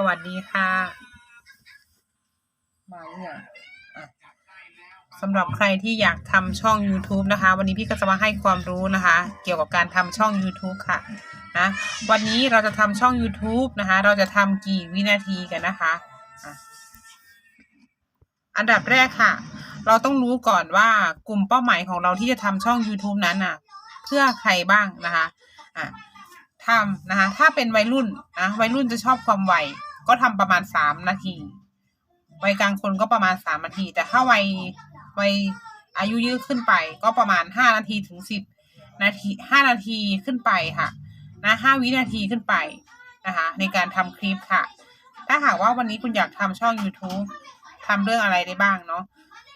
สวัสดีค่ะ มาเนี่ยสำหรับใครที่อยากทำช่อง YouTube นะคะ วันนี้พี่ก็จะมาให้ความรู้นะคะ เกี่ยวกับการทำช่อง YouTube ค่ะนะวันนี้เราจะทำช่อง YouTube นะคะ เราจะทำกี่วินาทีกันนะคะอะอันดับแรกค่ะ เราต้องรู้ก่อนว่ากลุ่มเป้าหมายของเราที่จะทำช่อง YouTube นั้นน่ะ เพื่อใครบ้างนะคะอะทำนะคะ ถ้าเป็นวัยรุ่นนะวัยรุ่นจะชอบความไว ก็ทำประมาณสามนาที วัยกลางคนก็ประมาณสามนาที แต่ถ้าวัยวัยอายุยืดขึ้นไป ก็ประมาณห้านาทีถึงสิบนาทีห้านาทีขึ้นไปค่ะนะห้าวินาทีขึ้นไปนะคะ ในการทำคลิปค่ะ ถ้าหากว่าวันนี้คุณอยากทำช่อง YouTube ทำเรื่องอะไรได้บ้างเนาะ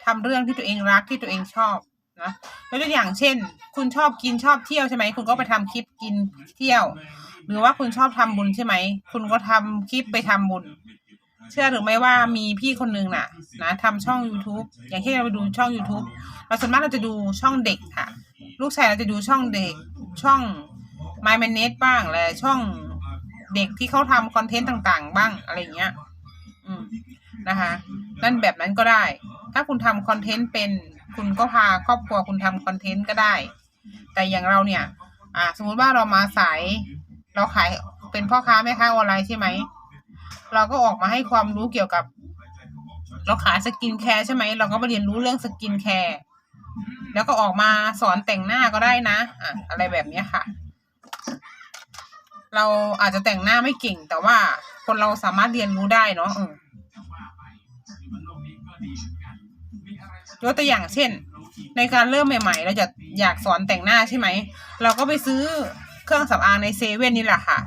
ทำเรื่องที่ตัวเองรักที่ตัวเองชอบ นะยกตัวอย่างเช่น คุณชอบกินชอบเที่ยวใช่ไหมคุณก็ไปทำคลิปกินเที่ยว หรือว่าคุณชอบทำบุญใช่ไหมคุณก็ทำคลิปไปทำบุญ เชื่อหรือไม่ว่ามีพี่คนหนึ่งน่ะ นะทำช่อง YouTube อย่างที่เราไปดูช่อง YouTube เราส่วนมากเราจะดูช่องเด็กค่ะ ลูกชายเราจะดูช่องเด็กช่อง My m a n e t บ้างและช่องเด็กที่เขาทำคอนเทนต์ต่างๆ บ้างอะไรเงี้ย อืมนะคะ นั่นแบบนั้นก็ได้ ถ้าคุณทำคอนเทนต์เป็น คุณก็พาครอบครัวคุณทำคอนเทนต์ก็ได้ แต่อย่างเราเนี่ย อ่า สมมติว่าเรามาสาย เราขายเป็นพ่อค้าแม่ค้าออนไลน์ใช่ไหม เราก็ออกมาให้ความรู้เกี่ยวกับ เราขายสกินแคร์ใช่ไหม เราก็มาเรียนรู้เรื่องสกินแคร์แล้วก็ออกมาสอนแต่งหน้าก็ได้นะอะอะไรแบบนี้ค่ะ เราอาจจะแต่งหน้าไม่เก่ง แต่ว่าคนเราสามารถเรียนรู้ได้เนาะ ยกตัวอย่างเช่น ในการเริ่มใหม่ ๆ เราจะอยากสอนแต่งหน้าใช่ไหม เราก็ไปซื้อเครื่องสำอางในเซเว่นนี่แหละค่ะ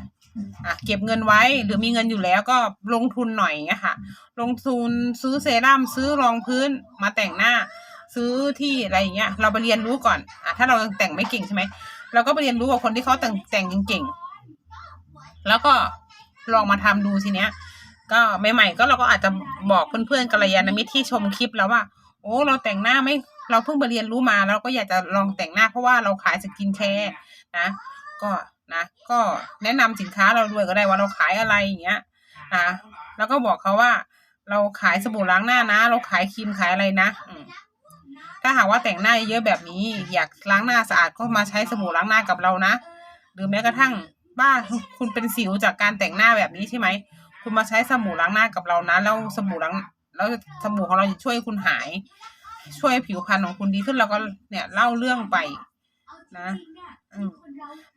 อะเก็บเงินไว้หรือมีเงินอยู่แล้วก็ลงทุนหน่อยเงี้ยค่ะ ลงทุนซื้อเซรั่มซื้อรองพื้นมาแต่งหน้า ซื้อที่อะไรอย่างเงี้ย เราไปเรียนรู้ก่อนอะถ้าเราแต่งไม่เก่งใช่ไหมเราก็ไปเรียนรู้กับคนที่เขาแต่งแต่งเก่งๆแล้วก็ลองมาทำดูทีเนี้ย ก็ใหม่ๆก็เราก็อาจจะบอกเพื่อนๆกัลยาณมิตรที่ชมคลิปแล้วว่า โอ้เราแต่งหน้าไม่เราเพิ่งไปเรียนรู้มาเราก็อยากจะลองแต่งหน้าเพราะว่าเราขายสกินแคร์นะก็นะก็แนะนำสินค้าเราด้วยก็ได้ว่าเราขายอะไรอย่างเงี้ยนะแล้วก็บอกเขาว่า เราขายสบู่ล้างหน้านะ เราขายครีมขายอะไรนะถ้าหากว่าแต่งหน้าเยอะแบบนี้ อยากล้างหน้าสะอาดก็มาใช้สบู่ล้างหน้ากับเรานะ หรือแม้กระทั่งบ้าคุณเป็นสิวจากการแต่งหน้าแบบนี้ใช่ไหม คุณมาใช้สบู่ล้างหน้ากับเรานะแล้วสบู่ล้างแล้วสบู่ของเราจะช่วยคุณหาย ช่วยผิวพรรณของคุณดีขึ้นเราก็เนี่ยเล่าเรื่องไปนะอืม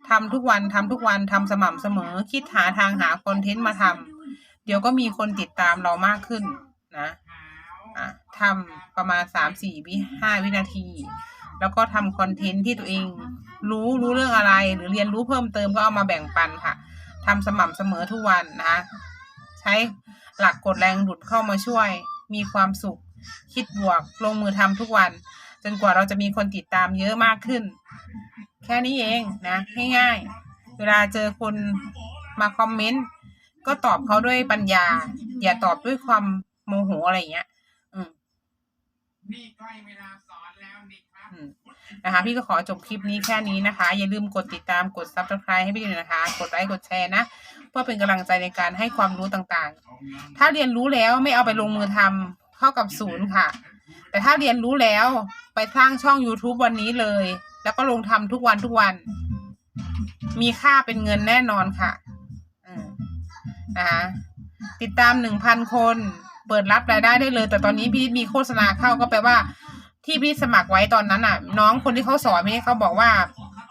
ทำทุกวันทำทุกวันทำสม่ำเสมอ คิดหาทางหาคอนเทนต์มาทำเดี๋ยวก็มีคนติดตามเรามากขึ้นนะอะทำประมาณสามสี่วิห้าวินาที แล้วก็ทำคอนเทนต์ที่ตัวเอง รู้รู้เรื่องอะไร หรือเรียนรู้เพิ่มเติมก็เอามาแบ่งปันค่ะทำสม่ำเสมอทุกวันนะคะ ช้หลักกดแรงดุดเข้ามาช่วย มีความสุข คิดบวก ลงมือทำทุกวัน จนกว่าเราจะมีคนติดตามเยอะมากขึ้น แค่นี้เองนะง่ายๆเวลาเจอคนมาคอมเมนต์ก็ตอบเขาด้วยปัญญา อย่าตอบด้วยความโมโหอะไรอย่างเงี้ย นี่ใกล้เวลาสอนแล้วนี่ครับนะคะ พี่ก็ขอจบคลิปนี้แค่นี้นะคะ อย่าลืมกดติดตามกด subscribe ให้พี่ด้วยนะคะ กดไลค์กดแชร์นะ เพื่อเป็นกำลังใจในการให้ความรู้ต่างๆ ถ้าเรียนรู้แล้วไม่เอาไปลงมือทำเข้ากับศูนย์ค่ะ แต่ถ้าเรียนรู้แล้วไปสร้างช่อง YouTube วันนี้เลย แล้วก็ลงทำทุกวันทุกวัน มีค่าเป็นเงินแน่นอนค่ะอืมนะคะติดตามหนึ่งพันคน เปิดรับรายได้ได้เลย แต่ตอนนี้พี่มีโฆษณาเข้าก็แปลว่า ที่พี่สมัครไว้ตอนนั้นอะ น้องคนที่เขาสอนพี่เขาบอกว่า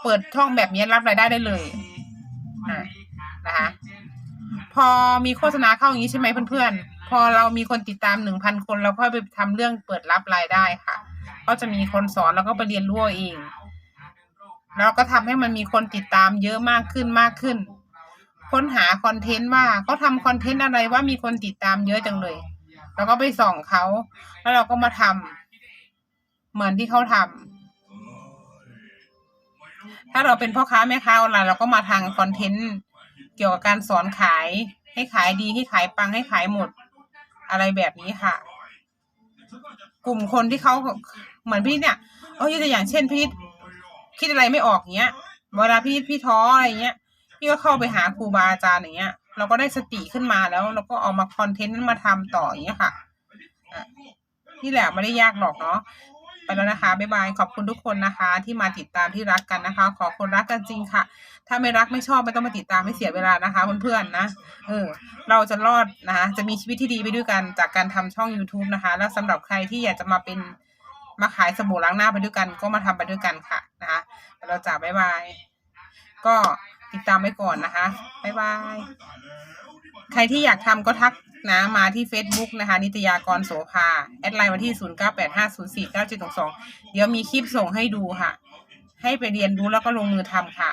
เปิดช่องแบบนี้รับรายได้ได้เลยอะนะคะพอมีโฆษณาเข้าอย่างนี้ใช่ไหมเพื่อนๆ พอเรามีคนติดตามหนึ่งพันคนเราค่อยไปทำเรื่องเปิดรับรายได้ค่ะ ก็จะมีคนสอนแล้วก็ไปเรียนรู้เอาเองแล้วก็ทำให้มันมีคนติดตามเยอะมากขึ้นมากขึ้น ค้นหาคอนเทนต์ว่าเขาทำคอนเทนต์อะไรว่ามีคนติดตามเยอะจังเลย แล้วก็ไปส่องเขาแล้วเราก็มาทำเหมือนที่เขาทำถ้าเราเป็นพ่อค้าแม่ค้าออนไลน์เราก็มาทางคอนเทนต์เกี่ยวกับการสอนขาย ให้ขายดีให้ขายปังให้ขายหมด อะไรแบบนี้ค่ะ กลุ่มคนที่เขาเหมือนพี่เนี่ยเออยกตัวอย่างเช่นพี่คิดอะไรไม่ออกเงี้ยเวลาพี่พี่ท้ออะไรเงี้ยพี่ก็เข้าไปหาครูบาอาจารย์อย่างเงี้ย เราก็ได้สติขึ้นมาแล้ว เราก็เอามาคอนเทนต์นั้นมาทำต่ออย่างเงี้ยค่ะนี่แหละไม่ได้ยากหรอกเนาะไปแล้วนะคะ บ๊ายบาย ขอบคุณทุกคนนะคะ ที่มาติดตามที่รักกันนะคะ ขอคนรักกันจริงค่ะ ถ้าไม่รักไม่ชอบไม่ต้องมาติดตามไม่เสียเวลานะคะเพื่อนๆนะ เออ เราจะรอดนะคะจะมีชีวิตที่ดีไปด้วยกันจากการทำช่อง YouTube นะคะ แล้วสำหรับใครที่อยากจะมาเป็นมาขายสบู่ล้างหน้าไปด้วยกัน ก็มาทำไปด้วยกันค่ะนะคะเราจะบ๊ายบาย ก็ ตามไว้ก่อนนะคะ บ๊ายบาย ใครที่อยากทำก็ทักนะมาที่ Facebook นะคะ นิตยากรโสภา แอดไลน์มาที่ 0985049762เดี๋ยวมีคลิปส่งให้ดูค่ะ ให้ไปเรียนรู้แล้วก็ลงมือทำค่ะ